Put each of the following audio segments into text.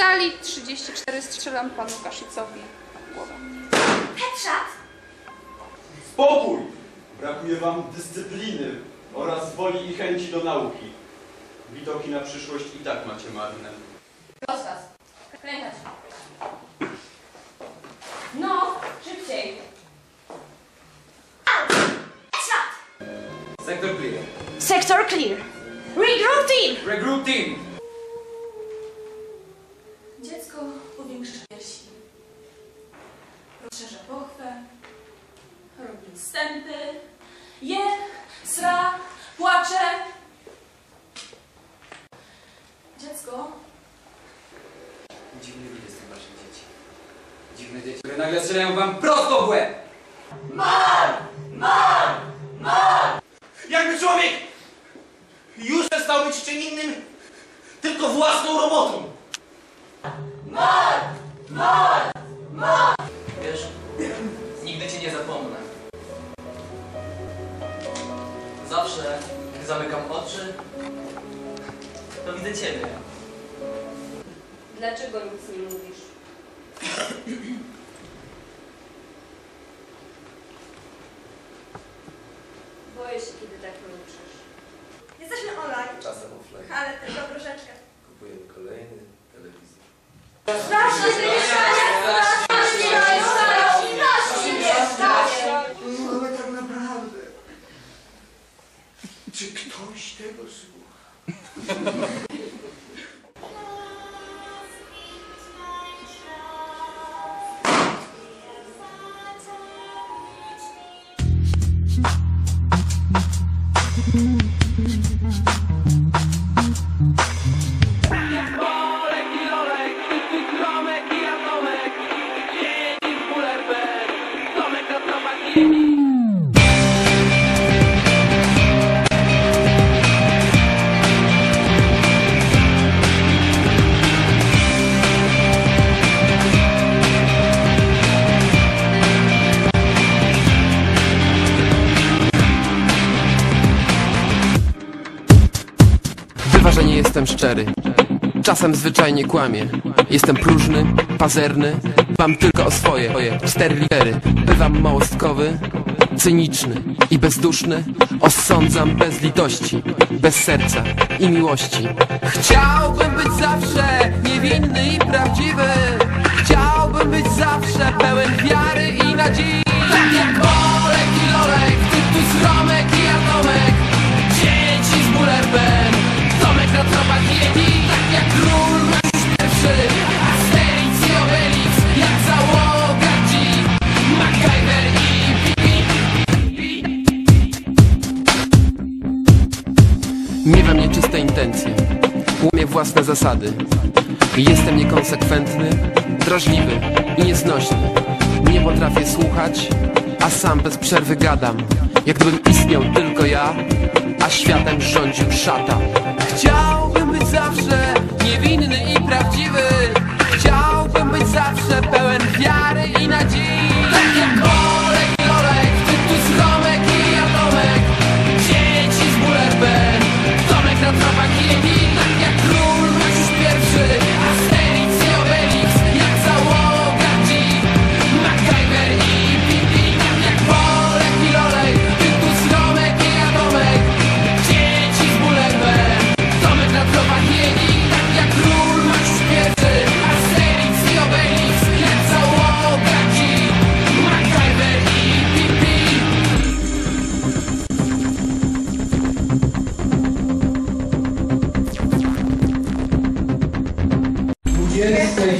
W sali 34 strzelam panu Kaszicowi w głowę. Headshot! Spokój! Brakuje wam dyscypliny oraz woli i chęci do nauki. Widoki na przyszłość i tak macie marne. Rozkaz. Klękać. No, szybciej. Out! Headshot! Sector clear. Sector clear. Regroup team! Regroup team. Rozszerza pochwę. Robi wstępy. Je, sra, płacze. Dziecko Dziwny widok z tych waszych dzieci. Dziwne dzieci, które nagle strzelają wam prosto w łeb. Jakby człowiek już przestał być czym innym, tylko własną robotą. Wiesz, nigdy cię nie zapomnę. Zawsze, gdy zamykam oczy, to widzę ciebie. Dlaczego nic nie mówisz? Boję się, kiedy tak milczysz. Jesteśmy online, Czasem offline. ale tylko. Ktoś tego słucha? Bywa, że nie jestem szczery. Czasem zwyczajnie kłamię. Jestem próżny, pazerny, mam tylko o swoje, oje, cztery litery. Bywam małostkowy, cyniczny i bezduszny. Osądzam bez litości, bez serca i miłości. Chciałbym być zawsze niewinny i prawdziwy. Chciałbym być zawsze pełen wiary Łamię własne zasady. Jestem niekonsekwentny Drażliwy i nieznośny. Nie potrafię słuchać A sam bez przerwy gadam. Jak gdybym istniał tylko ja A światem rządził szata. Chciałbym być zawsze niewinny i prawdziwy. Chciałbym być zawsze pełen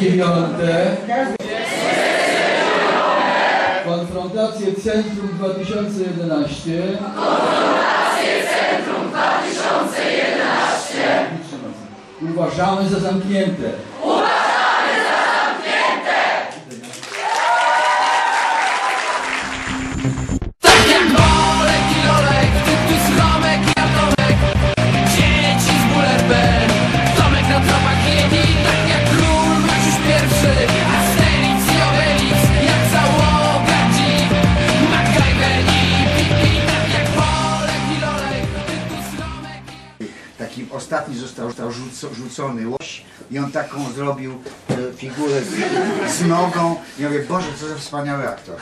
29. Konfrontacje Centrum 2011. Konfrontacje Centrum 2011. Uważamy za zamknięte. Taki ostatni został, został rzuco, rzucony łoś i on taką zrobił e, figurę z, z nogą. I ja mówię, Boże, co za wspaniały aktor.